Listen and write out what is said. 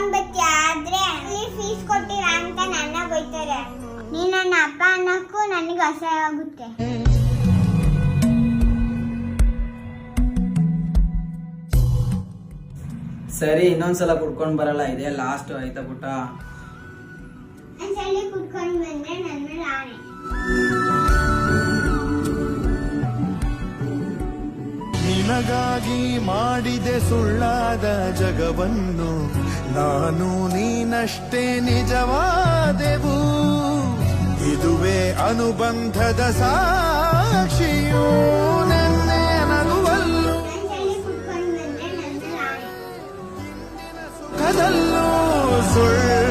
ತಗೊಂಡ್ ಬತ್ತಿ ಆದ್ರೆ ಅಲ್ಲಿ ಫೀಸ್ ಕೊಟ್ಟಿಲ್ಲ ಅಂತ ನನ್ನ ಬೈತಾರೆ ನೀ ನನ್ನ ಅಪ್ಪ ಅನ್ನಕ್ಕೂ ನನಗೆ ಅಸಹ್ಯ ಆಗುತ್ತೆ ಸರಿ ಇನ್ನೊಂದ್ಸಲ ಕುಡ್ಕೊಂಡ್ ಬರಲ್ಲ ಇದೆ ಲಾಸ್ಟ್ ಆಯ್ತಾ ಪುಟ್ಟ? ಒಂದ್ಸಲಿ ಕುಡ್ಕೊಂಡ್ ಬಂದ್ರೆ ನನ್ನ ರಾಣೆ. ನಿನಗಾಗಿ ಮಾಡಿದೆ ಸುಳ್ಳಾದ ಜಗವನ್ನು ನಾನು ನೀನಷ್ಟೇ ನಿಜವಾದೆವು. ಇದುವೇ ಅನುಬಂಧದ ಸಾಕ್ಷಿಯೂ ನನ್ನೆ ನಗುವಲ್ಲೂ. ಸುಖದಲ್ಲೂ ಸುಳ್ಳು